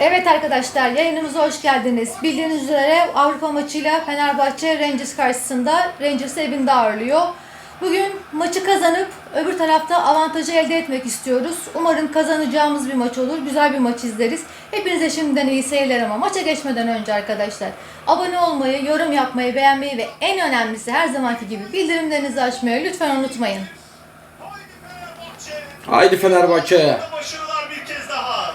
Evet arkadaşlar yayınımıza hoş geldiniz. Bildiğiniz üzere Avrupa maçıyla Fenerbahçe Rangers karşısında Rangers evinde ağırlıyor. Bugün maçı kazanıp öbür tarafta avantajı elde etmek istiyoruz. Umarım kazanacağımız bir maç olur. Güzel bir maç izleriz. Hepinize şimdiden iyi seyirler ama maça geçmeden önce arkadaşlar abone olmayı, yorum yapmayı, beğenmeyi ve en önemlisi her zamanki gibi bildirimlerinizi açmayı lütfen unutmayın. Haydi Fenerbahçe. Başarılar bir kez daha.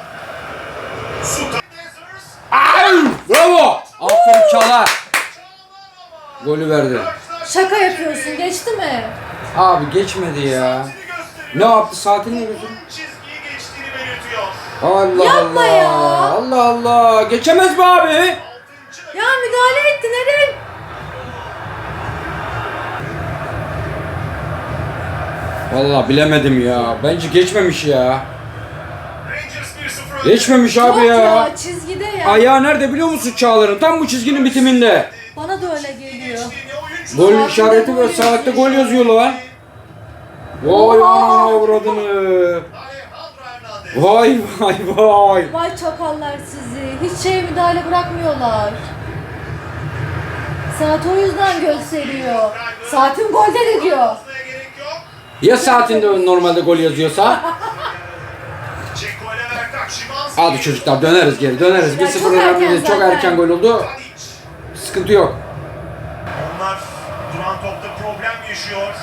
Sultan Blazers. Ay! Bravo! Aferin Çağlar. Golü verdi. Şaka yapıyorsun geçti mi? Abi geçmedi ya. Ne yaptı saatini mi götürdü? Allah Yapma Allah. ya. Allah Allah. Geçemez mi abi? Ya müdahale etti nereye? Vallahi bilemedim ya. Bence geçmemiş ya. Rangers 1-0 önde. Geçmemiş Yok abi ya. ya çizgide ya. Ayağı nerede biliyor musun Çağlar'ın? Tam bu çizginin bitiminde. Bana da öyle geliyor. Gol işareti ve saatte gol yazıyor lan. Vay anana avradını. Vay vay vay. Vay çakallar sizi. Hiç şeye müdahale bırakmıyorlar. Saat o yüzden gösteriyor. Saatin golde de diyor. Ya saatinde normalde gol yazıyorsa? Hadi çocuklar döneriz geri döneriz. Ya 1-0 çok erken çok zaten. erken gol oldu. Sıkıntı yok. Onlar duran topta problem yaşıyor.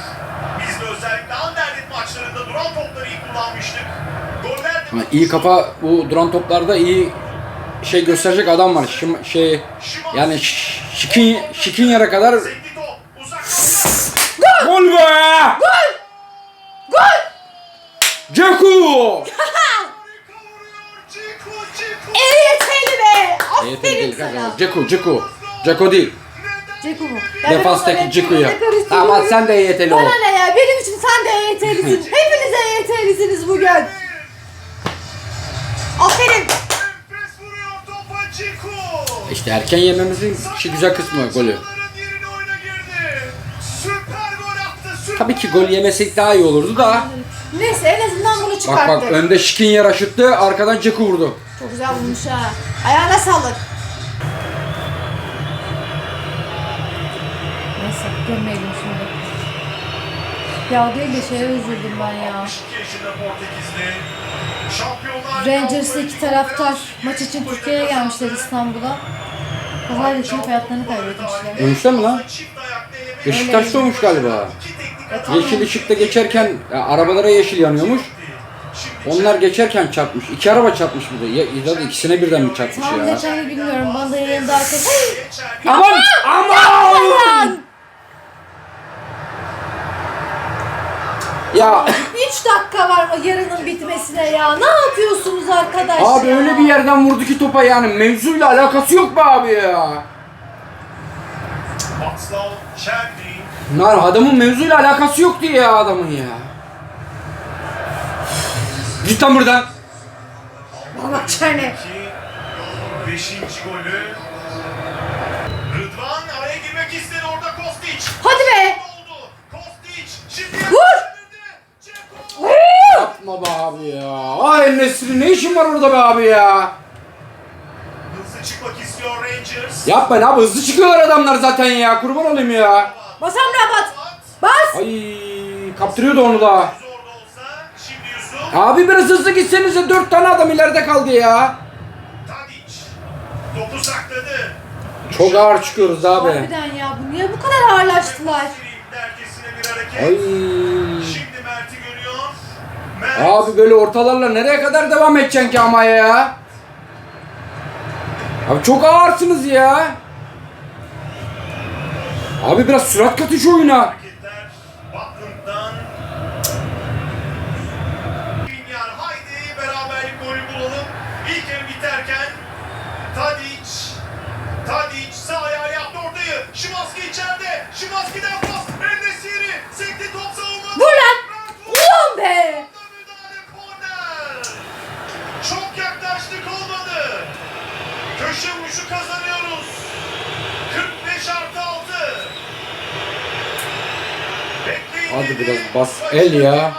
Biz de özellikle Anderlecht maçlarında duran topları iyi kullanmıştık. Goller de Ha, iyi kafa bu duran toplarda iyi şey gösterecek adam var. Şim, şey yani şikin şikin yere kadar gol be! Gol! Gol! Ceku! Evet, Aferin değil sana. kanka. Ceku, Ceku. Ceku değil. Ceku mu? Defanstaki Ceku'ya. Ama Ama sen de EYT'li ol. Bana ne ya? Benim için sen de EYT'lisin. Hepiniz EYT'lisiniz bugün. Aferin. Vuruyor topa. İşte erken yememizin şu güzel kısmı golü. Onların yerine oyuna girdi. Süper gol attı. Süper. Tabii ki gol yemesek daha iyi olurdu da. Neyse en azından bunu Bak çıkarttık. bak önde şikin yer aşıttı arkadan Ceku vurdu. Çok güzel bulmuş ha. Ayağına sağlık. Neyse gömmeyelim şimdi. Ya değil de şeye üzüldüm ben ya. 62 yaşında Portekizli. Şampiyonlar Rangers'lı iki taraftar maç için Türkiye'ye gelmişler İstanbul'a. Kaza geçirip hayatlarını kaybetmişler. Dönüşte mi lan? Çift ayaklı eleme- Beşiktaş'ta olmuş galiba. E, tamam. Yeşil ışıkta geçerken ya, arabalara yeşil yanıyormuş. Onlar geçerken çarpmış. İki araba çarpmış bir de. Ya, ya da ikisine birden mi çarpmış Tam ya? detayını bilmiyorum. Bana da yayında arkadaş. geçerken Aman! Aman! Ya 3 dakika var o yarının bitmesine ya. Ne yapıyorsunuz arkadaş abi ya? öyle bir yerden vurdu ki topa yani mevzuyla alakası yok be abi ya. Nar adamın mevzuyla alakası yoktu ya adamın ya. Git lan buradan. Baba çene. Beşinci golü. Rıdvan araya girmek istedi orada Kostić. Hadi be. Kostić şimdi Vur! Yapma be abi ya. Ay Nesri ne işin var orada be abi ya. Hızlı çıkmak istiyor Rangers. Yapmayın abi hızlı çıkıyorlar adamlar zaten ya. Kurban olayım ya. Basam rabat. Bas. Ay kaptırıyordu onu da. Zor da olsa şimdi Yusuf. Abi biraz hızlı gitsenize dört tane adam ileride kaldı ya. Tadic. Topu sakladı. Çok ağır çıkıyoruz abi. Harbiden ya bu niye bu kadar ağırlaştılar? Derkesine bir hareket. Ay. Şimdi Mert'i görüyor. Mert. Abi böyle ortalarla nereye kadar devam edeceksin ki ama ya? Abi çok ağırsınız ya. Abi biraz sürat katı şu oyuna. Bas. El ya.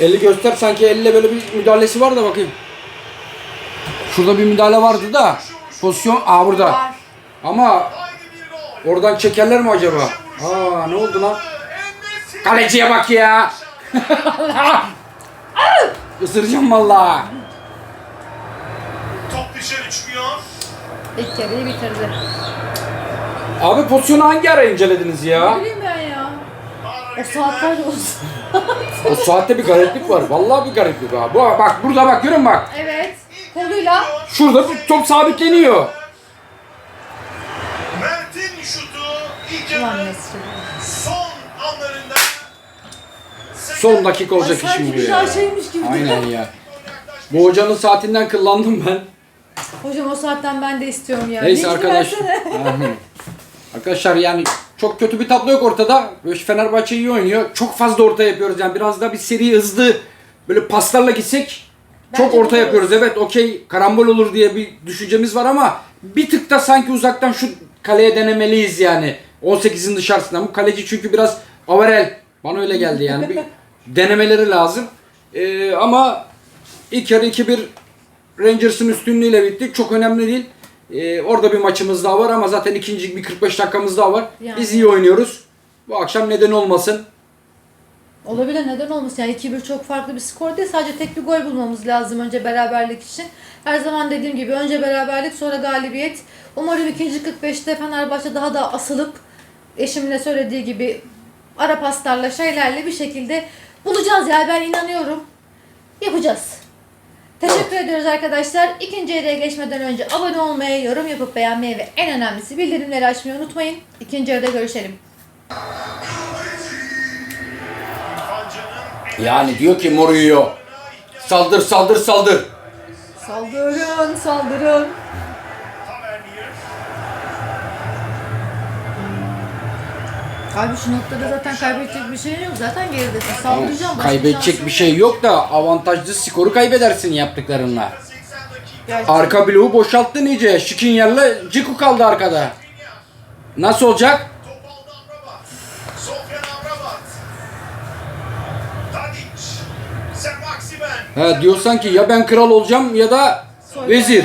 Eli göster sanki elle böyle bir müdahalesi var da bakayım. Şurada bir müdahale vardı da pozisyon aa burada. Var. Ama oradan çekerler mi acaba? Aa ne oldu lan? Kaleciye bak ya. Isıracağım valla. Top dışarı çıkıyor. İlk kereyi bitirdi. Abi pozisyonu hangi ara incelediniz ya? Ne bileyim ben ya. O saatler olsun. O saatte bir gariplik var. Vallahi bir gariplik var. Bu bak burada bak görün bak. Evet. Koluyla. Şurada top sabitleniyor. Mert'in şutu ilk Ulan yarının son anlarında. Son dakika Ay olacak iş sanki mi bu güzel ya? şeymiş gibi. Aynen ya. Bu hocanın saatinden kıllandım ben. Hocam o saatten ben de istiyorum ya. Neyse Linkini arkadaş. versene. Arkadaşlar yani çok kötü bir tablo yok ortada. Böyle Fenerbahçe iyi oynuyor. Çok fazla orta yapıyoruz yani biraz daha bir seri hızlı böyle paslarla gitsek çok Bence orta buluruz. yapıyoruz. Evet okey karambol olur diye bir düşüncemiz var ama bir tık da sanki uzaktan şu kaleye denemeliyiz yani. 18'in dışarısından. Bu kaleci çünkü biraz avarel. Bana öyle geldi yani. Bir denemeleri lazım. Ee, ama ilk yarı 2-1 Rangers'ın üstünlüğüyle bitti. Çok önemli değil. Ee, orada bir maçımız daha var ama zaten ikinci bir 45 dakikamız daha var. Yani. Biz iyi oynuyoruz. Bu akşam neden olmasın. Olabilir neden olmasın yani 2-1 çok farklı bir skor değil sadece tek bir gol bulmamız lazım önce beraberlik için. Her zaman dediğim gibi önce beraberlik sonra galibiyet. Umarım ikinci 45'te Fenerbahçe daha da asılıp eşimin de söylediği gibi ara paslarla şeylerle bir şekilde bulacağız yani ben inanıyorum. Yapacağız. Teşekkür ediyoruz arkadaşlar. İkinci yarıya geçmeden önce abone olmayı, yorum yapıp beğenmeyi ve en önemlisi bildirimleri açmayı unutmayın. İkinci yarıda görüşelim. Yani diyor ki Mourinho saldır saldır saldır. Saldırın, saldırın. Abi şu noktada zaten kaybedecek bir şey yok. Zaten geridesin. Saldıracağım. başka Kaybedecek bir şey yok da avantajlı skoru kaybedersin yaptıklarınla. 80 dakika. yok. Arka bloğu boşalttın iyice. Şikinyar'la Ciku kaldı arkada. Nasıl olacak? Top aldı Amrabat. Sofyan Amrabat. Tadic. Sen Maximen. Ha diyorsan ki ya ben kral olacağım ya da Soygar. vezir.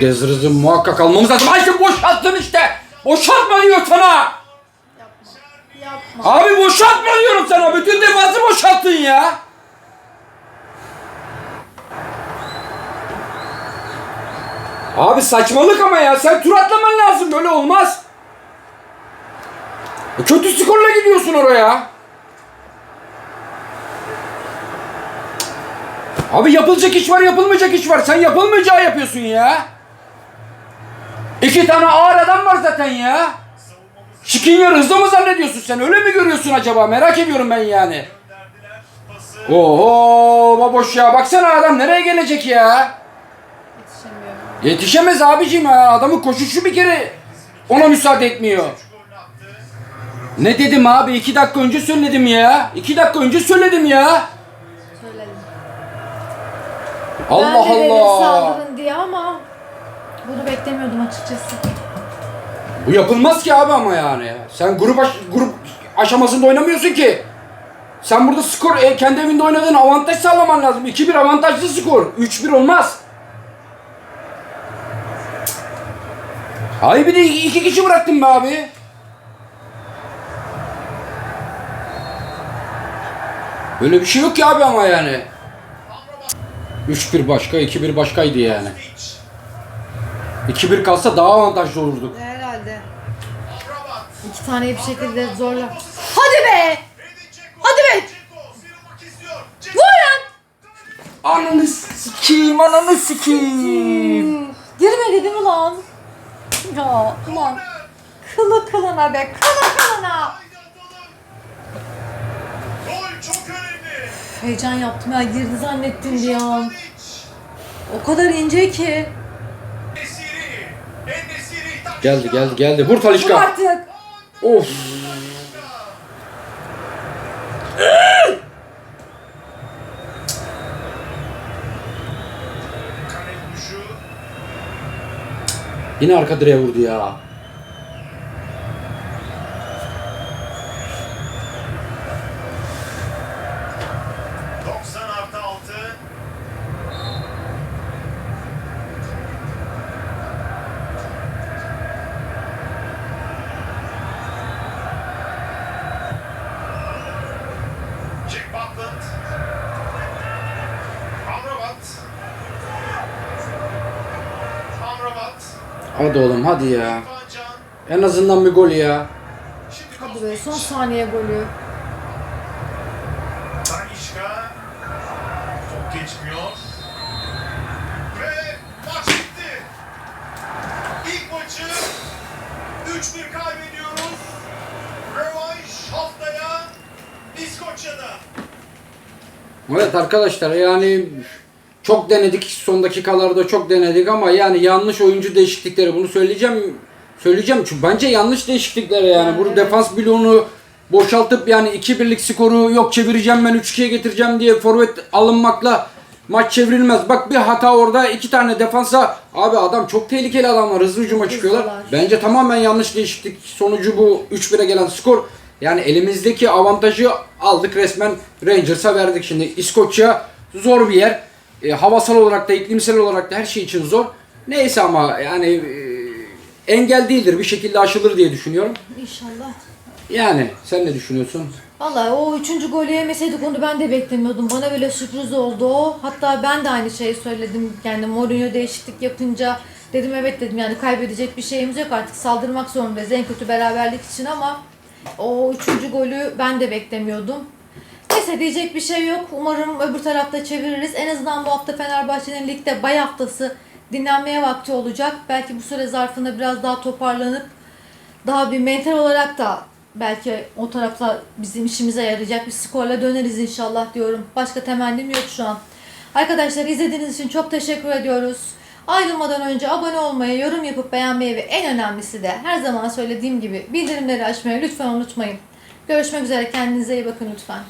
Dezriz'i muhakkak almamız lazım. Ay sen boşalttın işte. Boşaltma diyor sana. Yapma. Abi boşaltma diyorum sana. Bütün defansı boşalttın ya. Abi saçmalık ama ya. Sen tur atlaman lazım. Böyle olmaz. Kötü skorla gidiyorsun oraya. Abi yapılacak iş var, yapılmayacak iş var. Sen yapılmayacağı yapıyorsun ya. İki tane ağır adam var zaten ya. Şikinyar hızlı mı zannediyorsun sen? Öyle mi görüyorsun acaba? Merak ediyorum ben yani. Oho baboş ya. Baksana adam nereye gelecek ya? Yetişemez abicim ya. Adamın koşuşu bir kere ona müsaade etmiyor. Ne dedim abi? İki dakika önce söyledim ya. İki dakika önce söyledim ya. Söyledim. Allah ben de dedim Allah. saldırın diye ama bunu beklemiyordum açıkçası. Bu yapılmaz ki abi ama yani. Sen grup aş- grup aşamasında oynamıyorsun ki. Sen burada skor e, kendi evinde oynadığın avantaj sağlaman lazım. 2-1 avantajlı skor. 3-1 olmaz. Ay bir de iki kişi bıraktın be abi. Böyle bir şey yok ki abi ama yani. 3-1 başka, 2-1 başkaydı yani. Hiç. 2-1 kalsa daha avantajlı olurduk. Herhalde. İki taneyi bir şekilde zorla. Hadi be! Hadi be! Vur lan! Ananı sikeyim, ananı sikeyim. Girmedi değil mi lan? Ya ulan. Kılı kılına be. Kılı kılına. Haydi atalım. Gol çok önemli. Heyecan yaptım ya girdi zannettim bir an. O kadar ince ki. Geldi geldi geldi. Vur Vur Talişka. artık. Of. Yine arka direğe vurdu ya. Hadi oğlum hadi ya. En azından bir gol ya. Şimdi Hadi be son saniye golü. Tanişka. Top geçmiyor. Ve maç bitti. İlk maçı 3-1 kaybediyoruz. Rövanş haftaya İskoçya'da. Evet arkadaşlar yani çok denedik son dakikalarda çok denedik ama yani yanlış oyuncu değişiklikleri bunu söyleyeceğim söyleyeceğim çünkü bence yanlış değişiklikler yani. Bu Evet. defans bloğunu boşaltıp yani 2-1'lik skoru yok çevireceğim ben 3-2'ye getireceğim diye forvet alınmakla maç çevrilmez. Bak bir hata orada iki tane defansa abi adam çok tehlikeli adamlar hızlı hücuma çıkıyorlar. Bence tamamen yanlış değişiklik sonucu bu 3-1'e gelen skor. Yani elimizdeki avantajı aldık resmen Rangers'a verdik şimdi. İskoçya zor bir yer. E, havasal olarak da iklimsel olarak da her şey için zor. Neyse ama yani e, engel değildir bir şekilde aşılır diye düşünüyorum. İnşallah. Yani sen ne düşünüyorsun? Vallahi o üçüncü golü yemeseydik onu ben de beklemiyordum. Bana böyle sürpriz oldu o. Hatta ben de aynı şeyi söyledim. Yani Mourinho değişiklik yapınca dedim evet dedim yani kaybedecek bir şeyimiz yok artık saldırmak zorundayız en kötü beraberlik için ama o üçüncü golü ben de beklemiyordum. Neyse diyecek bir şey yok. Umarım öbür tarafta çeviririz. En azından bu hafta Fenerbahçe'nin ligde bay haftası dinlenmeye vakti olacak. Belki bu süre zarfında biraz daha toparlanıp daha bir mental olarak da belki o tarafta bizim işimize yarayacak bir skorla döneriz inşallah diyorum. Başka temennim yok şu an. Arkadaşlar izlediğiniz için çok teşekkür ediyoruz. Ayrılmadan önce abone olmayı, yorum yapıp beğenmeyi ve en önemlisi de her zaman söylediğim gibi bildirimleri açmayı lütfen unutmayın. Görüşmek üzere kendinize iyi bakın lütfen.